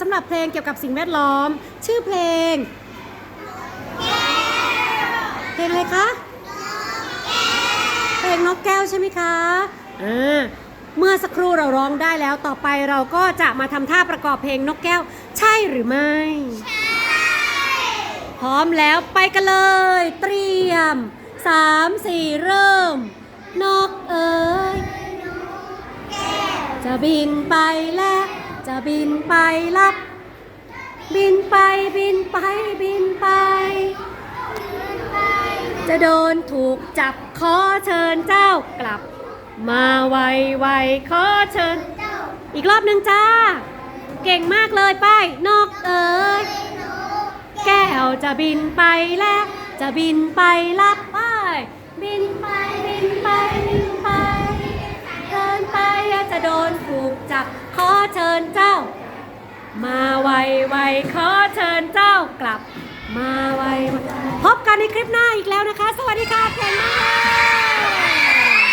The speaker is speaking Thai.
สำหรับเพลงเกี่ยวกับสิ่งแวดล้อม ชื่อเพลง เพลงอะไรคะเพลงนกแก้วใช่ไหมคะอ่าเมื่อสักครู่เราร้องได้แล้วต่อไปเราก็จะมาทำท่าประกอบเพลงนกแก้ว ใช่หรือไม่พร้อมแล้วไปกันเลย เตรียม3 4เริ่ม นกเอ๋ยจะบินไปแล้ว จะบินไปรับ บินไปบินไปบินไป จะโดนถูกจับขอเชิญเจ้ากลับ มาไวไวขอเชิญ อีกรอบหนึ่งจ้า เก่งมากเลยไป้ายนกเอ๋ยแก้วจะบินไปแล้ว จะบินไปรับป้ายบินไป จับขอเชิญเจ้า มาไวไวขอเชิญเจ้ากลับ มาไวๆพบกันในคลิปหน้าอีกแล้วนะคะ สวัสดีค่ะเพลงมาก